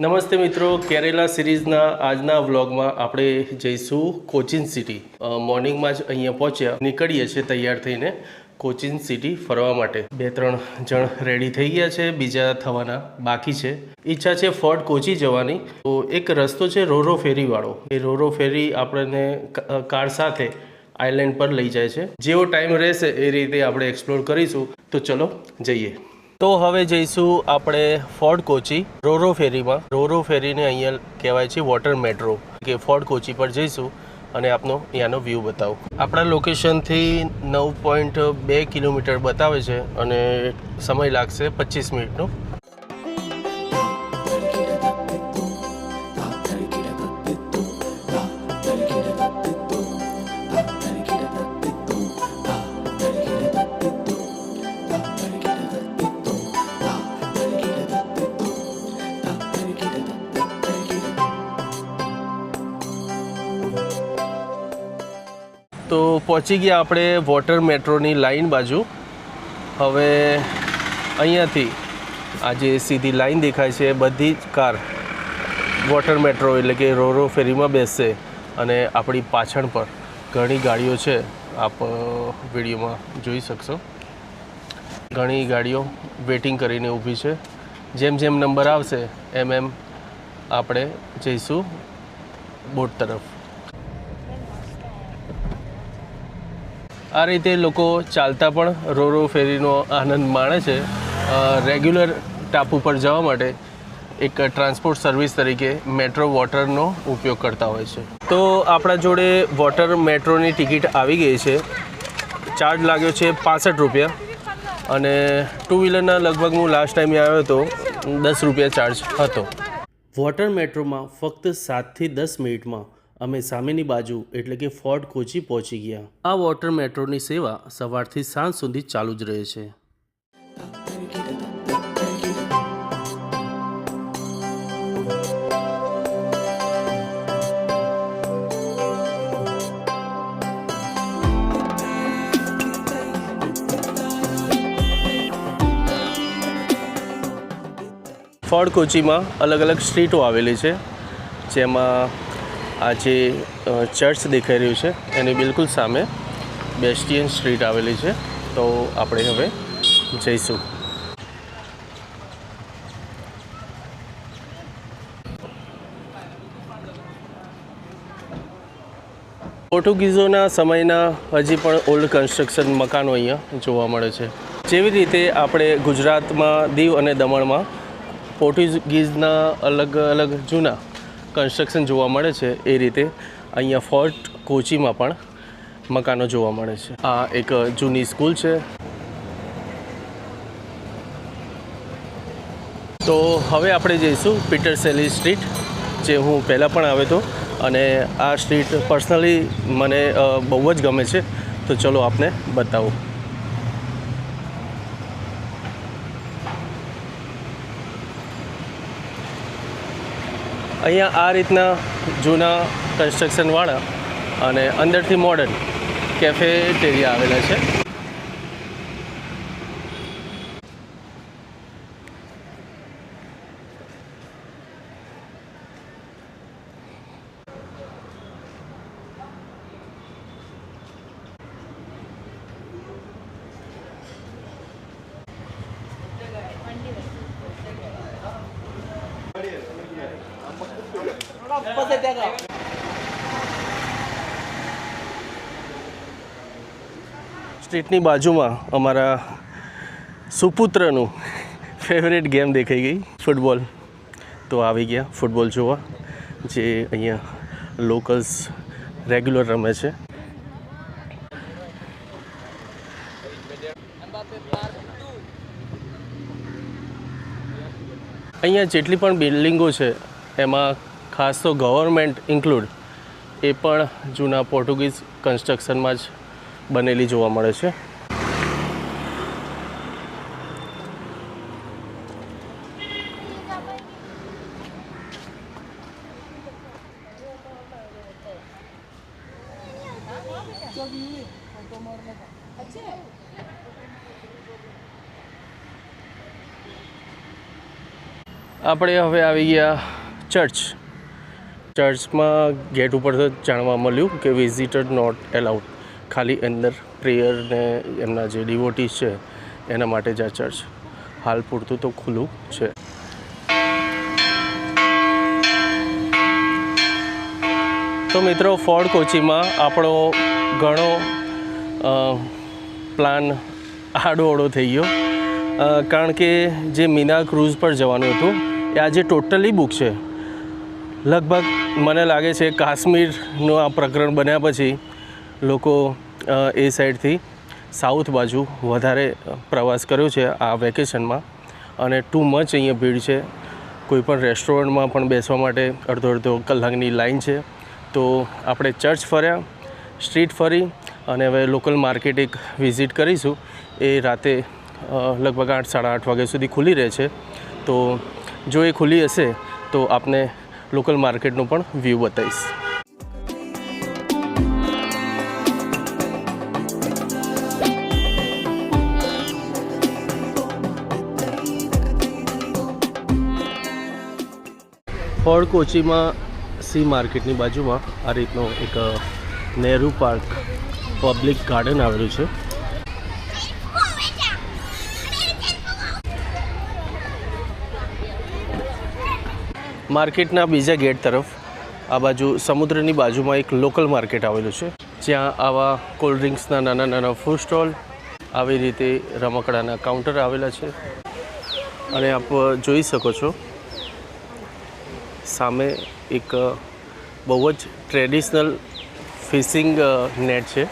નમસ્તે મિત્રો, કેરેલા સિરીઝના આજના વ્લોગમાં આપણે જઈશું કોચિન સિટી. મોર્નિંગમાં જ અહીંયા પહોંચ્યા, નીકળીએ છીએ તૈયાર થઈને કોચિન સિટી ફરવા માટે. બે ત્રણ જણ રેડી થઈ ગયા છે, બીજા થવાના બાકી છે. ઈચ્છા છે ફોર્ટ કોચી જવાની. તો એક રસ્તો છે રોરો ફેરીવાળો. એ રોરો ફેરી આપણને કાર સાથે આઇલેન્ડ પર લઈ જાય છે. જેવો ટાઈમ રહેશે એ રીતે આપણે એક્સપ્લોર કરીશું. તો ચલો, જઈએ. તો હવે જઈશું આપણે ફોર્ડ કોચી, રોરો ફેરીમાં. રોરો ફેરીને અહીંયા કહેવાય છે વોટર મેટ્રો, કે ફોર્ડ કોચી પર જઈશું અને આપનો અહીંયાનો વ્યૂ બતાવું. આપણા લોકેશનથી નવ પોઈન્ટ બે કિલોમીટર બતાવે છે અને સમય લાગશે પચીસ મિનિટનો. તો પહોંચી ગયા આપણે વોટર મેટ્રોની લાઈન બાજુ. હવે અહીંયાથી આ જે સીધી લાઈન દેખાય છે બધી જ કાર વોટર મેટ્રો એટલે કે રોરો ફેરીમાં બેસશે અને આપણી પાછળ પર ઘણી ગાડીઓ છે. આપ વિડીયોમાં જોઈ શકશો. ઘણી ગાડીઓ વેટિંગ કરીને ઊભી છે. જેમ જેમ નંબર આવશે, એમ એમ આપણે જઈશું બોટ તરફ. આ રીતે લોકો ચાલતા પણ રોરો ફેરીનો આનંદ માણે છે. રેગ્યુલર ટાપુ પર જવા માટે એક ટ્રાન્સપોર્ટ સર્વિસ તરીકે મેટ્રો વોટરનો ઉપયોગ કરતા હોય છે. તો આપણા જોડે વોટર મેટ્રોની ટિકિટ આવી ગઈ છે. ચાર્જ લાગ્યો છે પાસઠ રૂપિયા. અને ટુ વ્હીલરના લગભગ હું લાસ્ટ ટાઈમે આવ્યો હતો, દસ રૂપિયા ચાર્જ હતો. વોટર મેટ્રોમાં ફક્ત સાતથી દસ મિનિટમાં અમે સામેની બાજુ એટલે કે ફોર્ટ કોચી પહોંચી ગયા. આ વોટર મેટ્રોની સેવા સવારથી સાંજ સુધી ચાલુ જ રહે છે. ફોર્ટ કોચીમાં અલગ અલગ સ્ટ્રીટો આવેલી છે, જેમાં આ જે ચર્ચ દેખાઈ રહ્યું છે. એની બિલકુલ સામે બેસ્ટિયન સ્ટ્રીટ આવેલી છે. તો આપણે હવે જઈશું. પોર્ટુગીઝોના સમયના હજી પણ ઓલ્ડ કન્સ્ટ્રક્શન મકાનો અહીંયા જોવા મળે છે. જેવી રીતે આપણે ગુજરાતમાં દીવ અને દમણમાં પોર્ટુગીઝના અલગ અલગ જૂના કન્સ્ટ્રક્શન જોવા મળે છે એ રીતે અહીંયા ફોર્ટ કોચીમાં પણ મકાનો જોવા મળે છે. આ એક જૂની સ્કૂલ છે. તો હવે આપણે જઈશું પીટર સેલી સ્ટ્રીટ, જે હું પહેલાં પણ આવ્યો હતો અને આ સ્ટ્રીટ પર્સનલી મને બહુ જ ગમે છે. તો ચલો આપને બતાવું. અહીંયા આ રીતના જૂના કન્સ્ટ્રક્શનવાળા અને અંદરથી મોડર્ન કેફેટેરિયા આવેલા છે. સ્ટ્રીટની બાજુમાં અમારા સુપુત્રનું ફેવરેટ ગેમ દેખાઈ ગઈ ફૂટબોલ તો આવી ગયા ફૂટબોલ જોવા, જે અહીંયા લોકલ્સ રેગ્યુલર રમે છે. અહીંયા જેટલી પણ બિલ્ડિંગો છે, એમાં ખાસ તો ગવર્મેન્ટ ઇન્ક્લુડ એ પણ જૂના પોર્ટુગીઝ કન્સ્ટ્રક્શનમાં જ બનેલી જોવા મળે છે. આપણે હવે આવી ગયા ચર્ચ ચર્ચમાં ગેટ ઉપર જાણવા મળ્યું કે વિઝિટર નોટ એલાઉડ ખાલી અંદર પ્રેયર ને એમના જે ડિવોટીસ છે, એના માટે જ આ ચર્ચ હાલ પૂરતું તો ખુલ્લું છે. તો મિત્રો ફોર્ડ કોચીમાં આપણો ઘણો પ્લાન આડોઅડો થઈ ગયો. કારણ કે જે મીના ક્રૂઝ પર જવાનું હતું, એ આજે ટોટલી બુક છે. લગભગ મને લાગે છે કાશ્મીરનું આ પ્રકરણ બન્યા પછી લોકો એ સાઈડથી સાઉથ બાજુ વધારે પ્રવાસ કર્યો છે આ વેકેશનમાં. અને ટુ મચ અહીંયા ભીડ છે. કોઈપણ રેસ્ટોરન્ટમાં પણ બેસવા માટે અડધો અડધો કલાકની લાઈન છે. તો આપણે ચર્ચ ફર્યા, સ્ટ્રીટ ફરી અને હવે લોકલ માર્કેટ એક વિઝિટ કરીશું. એ રાતે લગભગ આઠ, સાડા આઠ વાગ્યા સુધી ખુલ્લી રહે છે. તો જો એ ખુલ્લી હશે, તો આપને લોકલ માર્કેટનું પણ વ્યૂ બતાવીશ. ફળ કોચીમાં સી માર્કેટની બાજુમાં આ રીતનો એક નેહરુ પાર્ક પબ્લિક ગાર્ડન આવેલું છે. માર્કેટના બીજા ગેટ તરફ, આ બાજુ સમુદ્રની બાજુમાં એક લોકલ માર્કેટ આવેલું છે. જ્યાં આવા કોલ્ડ ડ્રિંક્સના નાના નાના ફૂડ સ્ટોલ આવી રીતે રમકડાના કાઉન્ટર આવેલા છે. અને આપ જોઈ શકો છો, સામે એક બહુ જ ટ્રેડિશનલ ફિશિંગ નેટ છે,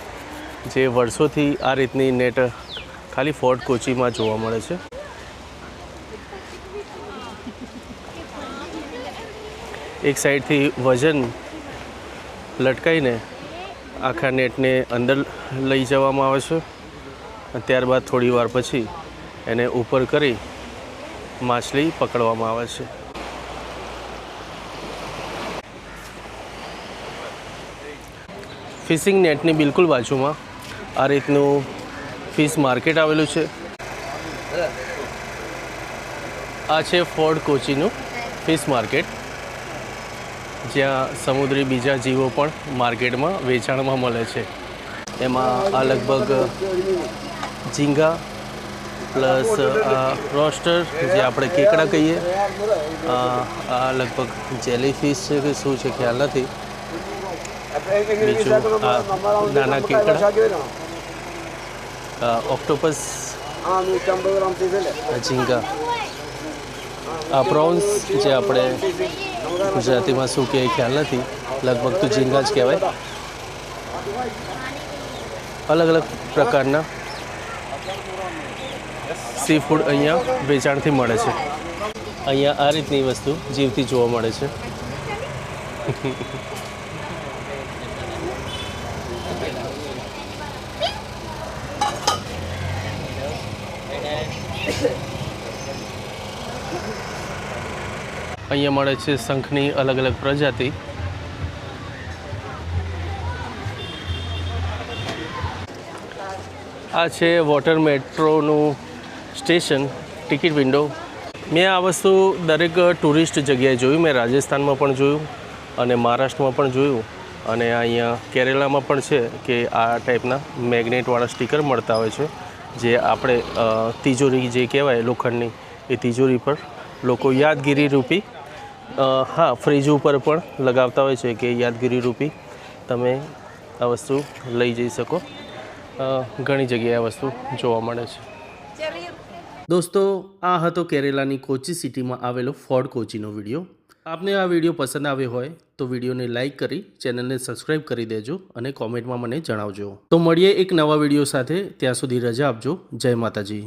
જે વર્ષોથી આ રીતની નેટ ખાલી ફોર્ટ કોચીમાં જોવા મળે છે. એક સાઈડથી વજન લટકાઈને આખા નેટને અંદર લઈ જવામાં આવે છે. ત્યારબાદ થોડી વાર પછી એને ઉપર કરી માછલી પકડવામાં આવે છે. ફિશિંગ નેટની બિલકુલ બાજુમાં આ રીતનું ફિશ માર્કેટ આવેલું છે. આ છે ફોર્ડ કોચીનું ફિશ માર્કેટ. જ્યાં સમુદ્રી બીજા જીવો પણ માર્કેટમાં વેચાણમાં મળે છે. એમાં આ લગભગ ઝીંગા પ્લસ, આ રોસ્ટર, જે આપણે કેકડા કહીએ, આ લગભગ જેલીફિશ છે કે શું છે ખ્યાલ નથી. બીજું આ નાના કેકડા. ઓક્ટોપસ ઝીંગા. આ પ્રોન્સ જે આપણે ગુજરાતીમાં શું કહે, ખ્યાલ નથી. લગભગ તો ઝીંગા જ કહેવાય. અલગ અલગ પ્રકારના સી ફૂડ અહીંયા વેચાણથી મળે છે. અહીંયા આ રીતની વસ્તુ જીવથી જોવા મળે છે. અહીંયા મળે છે શંખની અલગ અલગ પ્રજાતિ. આ છે વોટર મેટ્રોનું સ્ટેશન, ટિકિટ વિન્ડો. મેં આ વસ્તુ દરેક ટુરિસ્ટ જગ્યાએ જોયું, મેં રાજસ્થાનમાં પણ જોયું અને મહારાષ્ટ્રમાં પણ જોયું અને અહીંયા કેરેલામાં પણ છે કે આ ટાઈપના મેગ્નેટવાળા સ્ટીકર મળતા હોય છે, જે આપણે તિજોરી જે કહેવાય લોખંડની, એ તિજોરી પર લોકો યાદગીરી રૂપી હા, ફ્રીજ ઉપર પણ લગાવતા હોય છે કે યાદગીરી રૂપી. તમે આ વસ્તુ લઈ જઈ શકો. ઘણી જગ્યાએ આ વસ્તુ જોવા મળે છે. દોસ્તો, આ હતો કેરેલાની કોચી સિટીમાં આવેલો ફોર્ડ કોચીનો વીડિયો. આપને આ વીડિયો પસંદ આવ્યો હોય તો વિડીયોને લાઇક કરી, ચેનલને સબસ્ક્રાઇબ કરી દેજો અને કોમેન્ટમાં મને જણાવજો. તો મળીએ એક નવા વીડિયો સાથે. ત્યાં સુધી રજા આપજો. જય માતાજી.